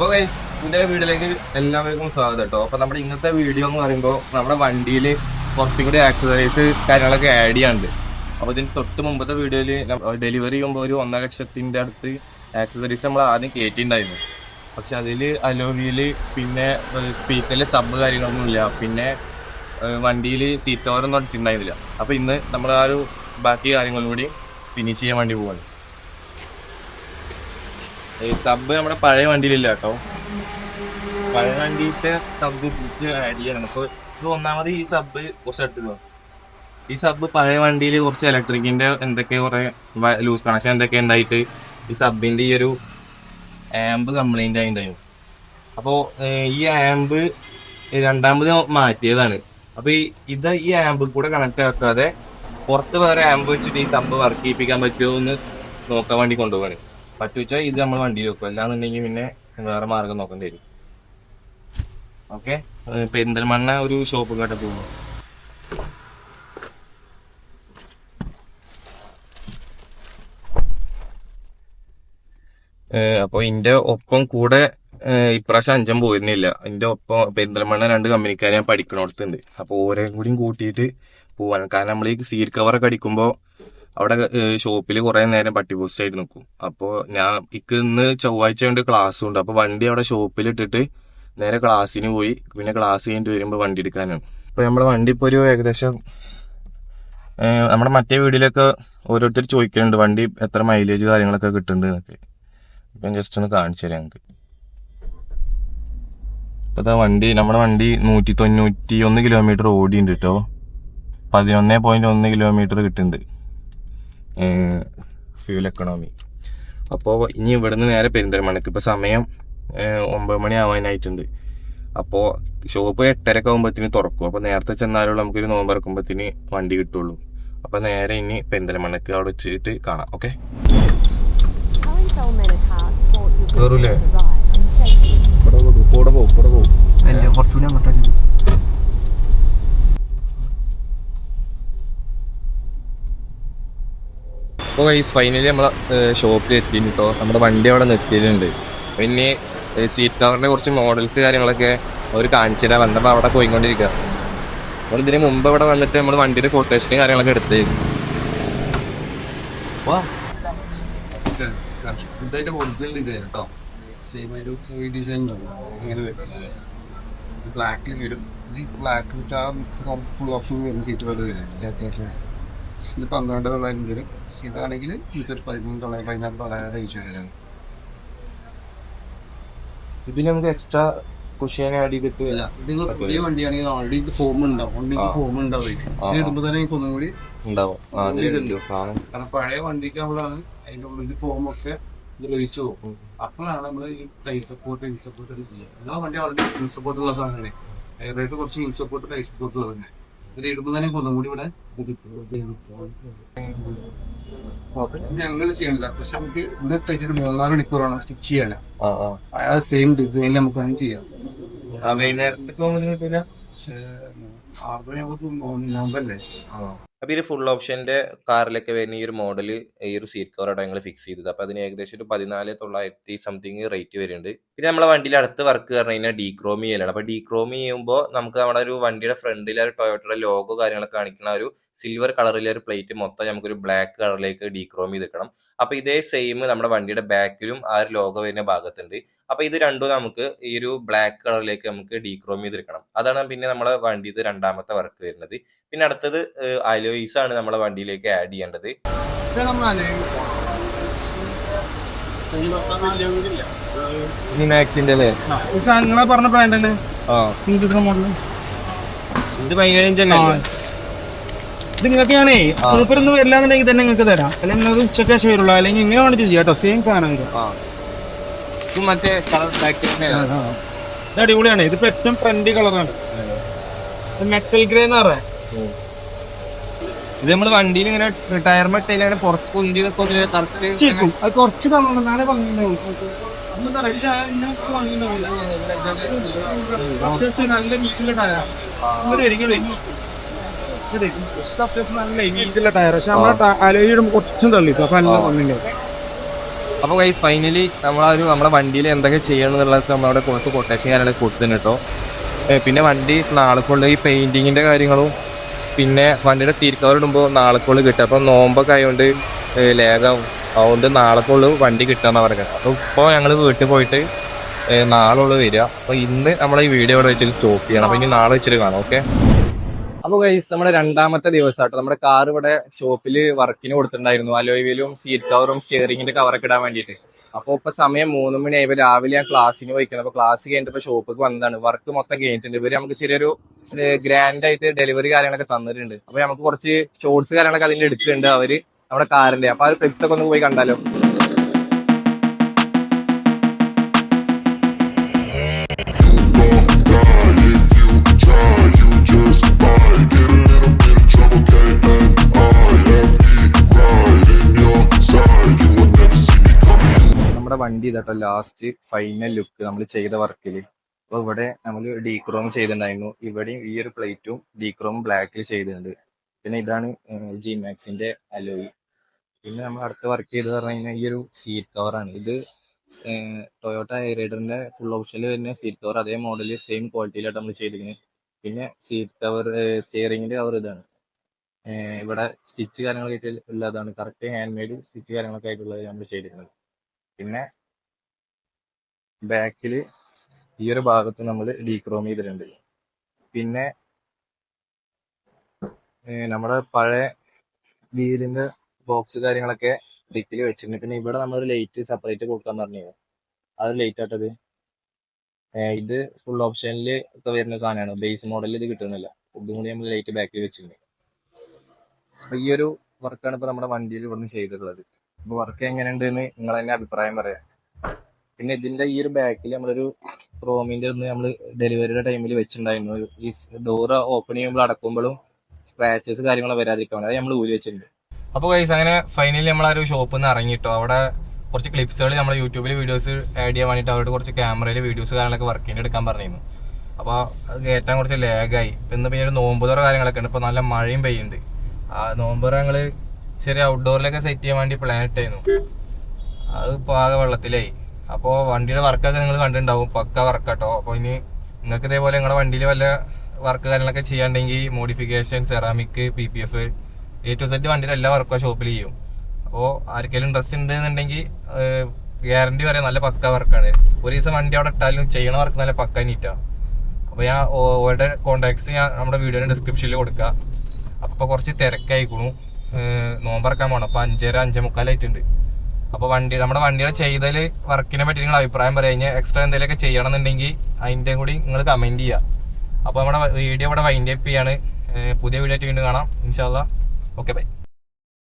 അപ്പൊ ഗൈസ് പുതിയ വീഡിയോയിലേക്ക് എല്ലാവർക്കും സ്വാഗതം കേട്ടോ അപ്പൊ നമ്മുടെ ഇന്നത്തെ വീഡിയോ എന്ന് പറയുമ്പോൾ നമ്മുടെ വണ്ടിയിൽ കുറച്ചും കൂടി ആക്സസറീസ് കാര്യങ്ങളൊക്കെ ആഡ് ചെയ്യാണ്ട് അപ്പൊ ഇതിന് തൊട്ട് മുമ്പത്തെ വീഡിയോയിൽ ഡെലിവറി ചെയ്യുമ്പോൾ ഒരു ഒന്നര ലക്ഷത്തിന്റെ അടുത്ത് ആക്സസറീസ് നമ്മൾ ആദ്യം കയറ്റിണ്ടായിരുന്നു പക്ഷെ അതിൽ അലോവിയിൽ പിന്നെ സ്പീക്കറിൽ സബ് കാര്യങ്ങളൊന്നും ഇല്ല. പിന്നെ വണ്ടിയിൽ സീറ്റ് കവറൊന്നും അടിച്ചിട്ടുണ്ടായിരുന്നില്ല. അപ്പൊ ഇന്ന് നമ്മൾ ആ ഒരു ബാക്കി കാര്യങ്ങളും കൂടി ഫിനിഷ് ചെയ്യാൻ വേണ്ടി പോവാണ്. സബ് നമ്മുടെ പഴയ വണ്ടിയിലില്ല കേട്ടോ പഴയ വണ്ടിയിലത്തെ സബ് ആഡ് ചെയ്യണം. അപ്പോൾ ഇത് ഒന്നാമത് ഈ സബ് കുറച്ച് എടുത്തുള്ളൂ ഈ സബ് പഴയ വണ്ടിയിൽ കുറച്ച് ഇലക്ട്രിക്കിന്റെ എന്തൊക്കെ കുറെ ലൂസ് കണക്ഷൻ എന്തൊക്കെ ഉണ്ടായിട്ട് ഈ സബിന്റെ ഈ ഒരു ആംബ് കംപ്ലൈന്റ് ആയിട്ടുണ്ടായിരുന്നു അപ്പോൾ ഈ ആംബ് രണ്ടാമത് മാറ്റിയതാണ്. അപ്പൊ ഈ ഇത് ഈ ആംബ് കൂടെ കണക്ട് ആക്കാതെ പുറത്ത് വേറെ ആംബ് വെച്ചിട്ട് ഈ സബ് വർക്ക് ചെയ്യിപ്പിക്കാൻ പറ്റുമോ എന്ന് നോക്കാൻ വേണ്ടി കൊണ്ടുപോവാണ്. പറ്റുവെച്ചാൽ ഇത് നമ്മൾ വണ്ടി വെക്കും. അല്ലാന്നുണ്ടെങ്കിൽ പിന്നെ വേറെ മാർഗം നോക്കേണ്ടി വരും. ഓക്കെ പെരിന്തൽമണ്ണ ഒരു ഷോപ്പ് കേട്ട പോകും അപ്പോൾ എന്റെ ഒപ്പം കൂടെ ഇപ്രാവശ്യം അഞ്ചം പോയിരുന്നില്ല. എന്റെ ഒപ്പം പെരിന്തൽമണ്ണ രണ്ട് കമ്പനിക്കാരെ ഞാൻ പഠിക്കണോടത്തുണ്ട്. അപ്പോൾ ഓരോ കൂടിയും കൂട്ടിയിട്ട് പോവാൻ കാരണം നമ്മൾ ഈ സീറ്റ് കവറൊക്കെ അടിക്കുമ്പോൾ അവിടെ ഷോപ്പിൽ കുറെ നേരം പട്ടി ആയിട്ട് നിൽക്കും അപ്പോൾ ഞാൻ ഇക്ക് ഇന്ന് ചൊവ്വാഴ്ച കൊണ്ട് ക്ലാസ് ഉണ്ട്. അപ്പോൾ വണ്ടി അവിടെ ഷോപ്പിൽ ഇട്ടിട്ട് നേരെ ക്ലാസ്സിന് പോയി. പിന്നെ ക്ലാസ് കഴിഞ്ഞിട്ട് വരുമ്പോൾ വണ്ടി എടുക്കാനാണ്. അപ്പോൾ നമ്മുടെ വണ്ടി ഇപ്പോൾ ഒരു ഏകദേശം നമ്മുടെ മറ്റേ വീഡിയോയിലൊക്കെ ഓരോരുത്തർ ചോദിക്കുന്നുണ്ട് വണ്ടി എത്ര മൈലേജ് കാര്യങ്ങളൊക്കെ കിട്ടുന്നുണ്ട് എന്നൊക്കെ. ഇപ്പം ജസ്റ്റ് ഒന്ന് കാണിച്ചു തരാം ഞങ്ങൾക്ക് ഇപ്പോഴത്തെ വണ്ടി നമ്മുടെ വണ്ടി നൂറ്റി തൊണ്ണൂറ്റി ഒന്ന് കിലോമീറ്റർ ഓടിയുണ്ട് കേട്ടോ പതിനൊന്ന് പോയിന്റ് ഒന്ന് കിലോമീറ്റർ കിട്ടുന്നുണ്ട്. ഫ്യൂൽ എക്കണോമി അപ്പോൾ ഇനി ഇവിടുന്ന് നേരെ പെരിന്തൽമണ്ണക്ക്. ഇപ്പോൾ സമയം ഒമ്പത് മണി ആവാനായിട്ടുണ്ട്. അപ്പോൾ ഷോപ്പ് എട്ടരക്ക് ആകുമ്പോഴത്തേന് തുറക്കും. അപ്പോൾ നേരത്തെ ചെന്നാലുള്ള നമുക്കൊരു നോമ്പ് ഇറക്കുമ്പോഴത്തേന് വണ്ടി കിട്ടുള്ളൂ. അപ്പോൾ നേരെ ഇനി പെരിന്തൽമണ്ണക്ക് അവിടെ വെച്ചിട്ട് കാണാം ഓക്കെ? You. കൂടെ പോകും കൂടെ പോകും അപ്പോൾ ഗൈസ് ഫൈനലി നമ്മളെ ഷോപ്പിൽ എത്തിയിട്ടുണ്ട് കേട്ടോ നമ്മുടെ വണ്ടി അവിടെ നിർത്തിയിട്ടുണ്ട് പിന്നെ സീറ്റ് കവറിന്റെ കുറച്ച് മോഡൽസ് കാര്യങ്ങളൊക്കെ അവർ കാണിച്ചു തരാൻ വന്നപ്പോൾ അവിടെ പോയിക്കൊണ്ടിരിക്കുക നമ്മൾ ഇതിന് മുമ്പ് ഇവിടെ വന്നിട്ട് നമ്മൾ വണ്ടിയുടെ കൊട്ടേഷനും കാര്യങ്ങളൊക്കെ ഇതായിട്ട് ഒറിജിനൽ ഡിസൈൻ സെയിം ഒരു ഡിസൈൻ ഇങ്ങനെ ബ്ലാക്കിൽ വരും. ആ മിക്സ് ഫുൾ ഓപ്ഷൻ വരുന്ന സീറ്റ് പോലെ വരും. ഇത് പന്ത്രണ്ട് തൊള്ളായിരം വരും ഇതാണെങ്കിൽ ഇതൊരു പതിമൂന്ന് തൊള്ളായിരം പതിനാല് തൊള്ളായിരം റേഞ്ച് വരുന്നത് ഇതിൽ നമുക്ക് എക്സ്ട്രാ കുഷ്യനെ ആഡ് ചെയ്തിട്ട് ഇല്ല ഇത് പുതിയ വണ്ടിയാണെങ്കിൽ ഓൾറെഡി ഫോം ഉണ്ടാവും. ഓൾറെഡി ഫോം ഉണ്ടാവും ഇത് ഇടുമ്പോൾ തന്നെ എനിക്ക് ഒന്നും കൂടി ഉണ്ടാവും. കാരണം പഴയ വണ്ടിക്ക് നമ്മളാണ് അതിന്റെ ഉള്ളിൽ ഫോം ഒക്കെ ഇതിൽ ഒഴിച്ചു പോകും അപ്പോഴാണ് നമ്മൾ ഈ തൈ സപ്പോർട്ട് ഇൻ സപ്പോർട്ട് ചെയ്യുക ആ വണ്ടി ഓൾറെഡി ഇൻ സപ്പോർട്ട് ഉള്ള സാധനമാണ് റേറ്റ് കുറച്ച് ഇൻ സപ്പോർട്ട് തൈ സപ്പോർട്ട് വരുന്നത് ഇത് ഇടുമ്പോ തന്നെ കൂടി ഇവിടെ ഞങ്ങൾ ചെയ്യണില്ല. പക്ഷെ നമുക്ക് ഇത് കഴിഞ്ഞൊരു മൂന്നാൽ മണിക്കൂറാണ് സ്റ്റിച്ച് ചെയ്യാൻ ആ സെയിം ഡിസൈനിൽ നമുക്ക് അങ്ങനെ ചെയ്യാം. വൈകുന്നേരത്തേക്ക് കിട്ടില്ല പക്ഷേ ആറ് മണിയാകുമ്പോൾ നോമ്പല്ലേ? അപ്പൊ ഈ ഫുൾ ഓപ്ഷന്റെ കാറിലൊക്കെ വരുന്ന ഈ ഒരു മോഡൽ ഈ ഒരു സീറ്റ് കവറാണ് ഞങ്ങൾ ഫിക്സ് ചെയ്തത്. അപ്പൊ അതിന് ഏകദേശം ഒരു പതിനാല് തൊള്ളായിരത്തി സംതിങ് റേറ്റ് വരുന്നുണ്ട്. പിന്നെ നമ്മളെ വണ്ടിയിൽ അടുത്ത വർക്ക് പറഞ്ഞു കഴിഞ്ഞാൽ ഡീക്രോമി ചെയ്യലാണ് അപ്പൊ ഡീക്രോമി ചെയ്യുമ്പോൾ നമുക്ക് നമ്മുടെ ഒരു വണ്ടിയുടെ ഫ്രണ്ടിൽ ഒരു ടൊയോട്ടയുടെ ലോഗോ കാര്യങ്ങളൊക്കെ കാണിക്കുന്ന ഒരു സിൽവർ കളറിലെ ഒരു പ്ലേറ്റ് മൊത്തം നമുക്കൊരു ബ്ലാക്ക് കളറിലേക്ക് ഡീക്രോം ചെയ്തിക്കണം അപ്പൊ ഇതേ സെയിം നമ്മുടെ വണ്ടിയുടെ ബാക്കിലും ആ ഒരു ലോഗോ വരുന്ന ഭാഗത്തുണ്ട്. അപ്പൊ ഇത് രണ്ടും നമുക്ക് ഈ ഒരു ബ്ലാക്ക് കളറിലേക്ക് നമുക്ക് ഡീക്രോം ചെയ്തെടുക്കണം അതാണ് പിന്നെ നമ്മുടെ വണ്ടിയുടെ രണ്ടാമത്തെ വർക്ക് വരുന്നത്. പിന്നെ അടുത്തത് അലോയിസ് ആണ് നമ്മളെ വണ്ടിയിലേക്ക് ആഡ് ചെയ്യേണ്ടത്. ജിനാക്സിന്റെ അല്ലേ? നിങ്ങളെ പറഞ്ഞ ബ്രാൻഡ് തന്നെ ആ. മോഡൽ ഇത് പതിനഞ്ച് ഇത് നിങ്ങൾക്ക് ഞാനേ മൂപ്പരൊന്നും വരില്ലാന്നുണ്ടെങ്കിൽ തന്നെ നിങ്ങൾക്ക് തരാം. അല്ലെങ്കിൽ നിങ്ങൾക്ക് ഉച്ചയ്ക്ക് ശേഷം വരുള്ളൂ. അല്ലെങ്കിൽ ഇങ്ങനെ വേണം ചെയ്യാം കേട്ടോ. സെയിം സാധനം മറ്റേ ഇത് അടിപൊളിയാണ്. ഇതിപ്പോ ഏറ്റവും ട്രെൻഡി കളറാണ് മെറ്റൽ ഗ്രേ എന്ന് പറയാം. ഇത് നമ്മൾ വണ്ടിയിൽ ഇങ്ങനെ ടയർ മെട്ടയിലാണ് പുറത്ത് കുന്തി കറക്റ്റ് ചിക്കും അത് കുറച്ച് നാളെ. അത്യാവശ്യം നല്ല ടയർ നല്ല ടയർ പക്ഷെ നമ്മളെ അലോയിടുമ്പോൾ കുറച്ചും തള്ളിട്ടു. അപ്പൊ നല്ല അപ്പോൾ ഗൈസ് ഫൈനലി നമ്മളൊരു നമ്മുടെ വണ്ടിയിൽ എന്തൊക്കെ ചെയ്യണം എന്നുള്ളത് നമ്മളവിടെ കൊടുത്ത് കൊട്ടേഷൻ കാര്യങ്ങളൊക്കെ കൊടുത്തിട്ടുണ്ട് കേട്ടോ പിന്നെ വണ്ടി നാളെക്കുള്ള ഈ പെയിന്റിങ്ങിന്റെ കാര്യങ്ങളും പിന്നെ വണ്ടിയുടെ സീറ്റ് കവർ ഇടുമ്പോൾ നാളെക്കുള്ളിൽ കിട്ടും. അപ്പോൾ നോമ്പൊക്കെ ആയതുകൊണ്ട് ലേഖാവും അതുകൊണ്ട് നാളെക്കുള്ളിൽ വണ്ടി കിട്ടാന്ന് പറയുന്നത് അപ്പോൾ ഇപ്പോൾ ഞങ്ങൾ വീട്ടിൽ പോയിട്ട് ഏ, നാളെ വരിക. അപ്പോൾ ഇന്ന് നമ്മളെ ഈ വീഡിയോ ഇവിടെ വെച്ചിട്ട് സ്റ്റോപ്പ് ചെയ്യണം. അപ്പോൾ ഇനി നാളെ വെച്ചിട്ട് കാണാം ഓക്കെ അപ്പോൾ ഗൈസ് നമ്മുടെ രണ്ടാമത്തെ ദിവസമായിട്ട് നമ്മുടെ കാർ ഇവിടെ ഷോപ്പിൽ വർക്കിന് കൊടുത്തിട്ടുണ്ടായിരുന്നു. അലോയിലും സീറ്റ് കവറും സ്റ്റിയറിംഗിന്റെ കവറൊക്കെ ഇടാൻ വേണ്ടിയിട്ട്. അപ്പൊ ഇപ്പൊ സമയം മൂന്ന് മണിയായി രാവിലെ ഞാൻ ക്ലാസ്സിന് പോയിക്കണം. അപ്പൊ ക്ലാസ് കഴിഞ്ഞിട്ട് ഇപ്പൊ ഷോപ്പിൽ വന്നതാണ്. വർക്ക് മൊത്തം കഴിഞ്ഞിട്ടുണ്ട്. ഇവർ നമുക്ക് ചെറിയൊരു ഗ്രാൻഡ് ആയിട്ട് ഡെലിവറി കാര്യങ്ങളൊക്കെ തന്നിട്ടുണ്ട്. അപ്പൊ നമുക്ക് കുറച്ച് ഷോർട്സ് കാര്യങ്ങളൊക്കെ അതിന്റെ എടുക്കുന്നുണ്ട് അവർ. നമ്മുടെ കാറിന്റെ അപ്പൊ ആ ഫ്ലിക്സ് ഒക്കെ ഒന്ന് പോയി കണ്ടാലോ? വണ്ടി ഇതട്ടോ ലാസ്റ്റ് ഫൈനൽ ലുക്ക് നമ്മൾ ചെയ്ത വർക്കിൽ അപ്പൊ ഇവിടെ നമ്മൾ ഡീക്രോം ചെയ്തിട്ടുണ്ടായിരുന്നു. ഇവിടെയും ഈ ഒരു പ്ലേറ്റും ഡീക്രോം ബ്ലാക്കിൽ ചെയ്തിട്ടുണ്ട്. പിന്നെ ഇതാണ് ജി മാക്സിന്റെ അലോയി പിന്നെ നമ്മൾ അടുത്ത വർക്ക് ചെയ്തത് പറഞ്ഞു കഴിഞ്ഞാൽ ഈ ഒരു സീറ്റ് കവറാണ് ഇത് ടൊയോട്ട റൈഡറിന്റെ ഫുൾ ഓപ്ഷനിൽ വരുന്ന സീറ്റ് കവർ അതേ മോഡൽ സെയിം ക്വാളിറ്റിയിലാണ് നമ്മൾ ചെയ്തിരിക്കുന്നത് പിന്നെ സീറ്റ് കവർ സ്റ്റിയറിംഗിന്റെ കവർ ഇതാണ്. ഇവിടെ സ്റ്റിച്ച് കാര്യങ്ങളൊക്കെ ഉള്ളതാണ്. കറക്റ്റ് ഹാൻഡ് മെയ്ഡ് സ്റ്റിച്ച് കാര്യങ്ങളൊക്കെ ആയിട്ടുള്ളത് നമ്മൾ ചെയ്തിരുന്നത് പിന്നെ ബാക്കിൽ ഈ ഒരു ഭാഗത്ത് നമ്മൾ ഡീക്രോം ചെയ്തിട്ടുണ്ട്. പിന്നെ നമ്മുടെ പഴയ വീലിന്റെ ബോക്സ് കാര്യങ്ങളൊക്കെ ഡിക്കിൽ വെച്ചിട്ടുണ്ട്. പിന്നെ ഇവിടെ നമ്മൾ ലൈറ്റ് സെപ്പറേറ്റ് കൊടുക്കാൻ പറഞ്ഞു അത് ലൈറ്റ് ആട്ടത്. ഇത് ഫുൾ ഓപ്ഷനിൽ ഒക്കെ വരുന്ന സാധനമാണ്. ബേസ് മോഡലിൽ ഇത് കിട്ടുന്നില്ല ഇതും കൂടി നമ്മൾ ലൈറ്റ് ബാക്കിൽ വെച്ചിട്ടുണ്ട്. അപ്പൊ ഈ ഒരു വർക്കാണ് ഇപ്പൊ നമ്മുടെ വണ്ടിയിൽ ഇവിടുന്ന് ചെയ്തിട്ടുള്ളത്. വർക്ക് എങ്ങനെയുണ്ടെന്ന് നിങ്ങൾ തന്നെ അഭിപ്രായം പറയാം. പിന്നെ ഇതിന്റെ ഈ ഒരു ബാക്കിൽ നമ്മളൊരു റോമിന്റെ ഒന്ന് നമ്മൾ ഡെലിവറിയുടെ ടൈമിൽ വെച്ചിട്ടുണ്ടായിരുന്നു. ഈ ഡോർ ഓപ്പൺ ചെയ്യുമ്പോൾ അടക്കുമ്പോഴും സ്ക്രാച്ചസ് കാര്യങ്ങളൊക്കെ വരാതിരിക്കാൻ വേണ്ടി അത് നമ്മൾ ഊരി വെച്ചിട്ടുണ്ട്. അപ്പോൾ കൈസ് അങ്ങനെ ഫൈനലി നമ്മൾ ആ ഒരു ഷോപ്പിൽ നിന്ന് ഇറങ്ങിയിട്ടോ അവിടെ കുറച്ച് ക്ലിപ്സുകൾ നമ്മൾ യൂട്യൂബിൽ വീഡിയോസ് ആഡ് ചെയ്യാൻ വേണ്ടിയിട്ട് അവരുടെ കുറച്ച് ക്യാമറയിൽ വീഡിയോസ് കാര്യങ്ങളൊക്കെ വർക്ക് ചെയ്ത് എടുക്കാൻ പറഞ്ഞിരുന്നു. അപ്പോൾ അത് കയറ്റാൻ കുറച്ച് ലാഗായി ഇന്ന് പിന്നെ ഒരു നോമ്പ് തുറ കാര്യങ്ങളൊക്കെ ഉണ്ട്. ഇപ്പോൾ നല്ല മഴയും പെയ്യുന്നുണ്ട്. ആ നോമ്പ് തുറ ഞങ്ങൾ ചെറിയ ഔട്ട്ഡോറിലൊക്കെ സെറ്റ് ചെയ്യാൻ വേണ്ടി പ്ലാൻ ഇട്ടായിരുന്നു അത് ഇപ്പോൾ ആകെ വെള്ളത്തിലായി. അപ്പോൾ വണ്ടിയുടെ വർക്കൊക്കെ നിങ്ങൾ കണ്ടിട്ടുണ്ടാവും. പക്ക വർക്കാട്ടോ അപ്പോൾ ഇനി നിങ്ങൾക്ക് ഇതേപോലെ നിങ്ങളുടെ വണ്ടിയിൽ വല്ല വർക്ക് കാര്യങ്ങളൊക്കെ ചെയ്യാണ്ടെങ്കിൽ modification ceramic P P F A to set വണ്ടിയുടെ എല്ലാ വർക്കും ഷോപ്പിൽ ചെയ്യും. അപ്പോൾ ആർക്കെങ്കിലും ഇൻട്രസ്റ്റ് ഉണ്ട് എന്നുണ്ടെങ്കിൽ ഗ്യാരണ്ടി പറയാം. നല്ല പക്ക വർക്കാണ് ഒരു ദിവസം വണ്ടി അവിടെ ഇട്ടാലും ചെയ്യണ വർക്ക് നല്ല പക്ക നീറ്റാണ് അപ്പോൾ ഞാൻ ഓരുടെ കോൺടാക്ട്സ് ഞാൻ നമ്മുടെ വീഡിയോയുടെ ഡിസ്ക്രിപ്ഷനിൽ കൊടുക്കുക അപ്പോൾ കുറച്ച് തിരക്കായിക്കണു. നോമ്പറക്കാൻ പോകണം അപ്പോൾ അഞ്ചര അഞ്ചേ മുക്കാലായിട്ടുണ്ട് അപ്പോൾ വണ്ടി നമ്മുടെ വണ്ടിയുടെ ചെയ്തതിൽ വർക്കിനെ പറ്റി നിങ്ങൾ അഭിപ്രായം പറയാം. കഴിഞ്ഞാൽ എക്സ്ട്രാ എന്തെങ്കിലുമൊക്കെ ചെയ്യണം എന്നുണ്ടെങ്കിൽ അതിന്റെ കൂടി നിങ്ങൾ കമന്റ് ചെയ്യുക അപ്പോൾ നമ്മുടെ വീഡിയോ ഇവിടെ വൈൻഡ് അപ്പ് ചെയ്യാണ്. പുതിയ വീഡിയോ ആയിട്ട് വീണ്ടും കാണാം. ഇൻഷാല്ല ഓക്കെ ബൈ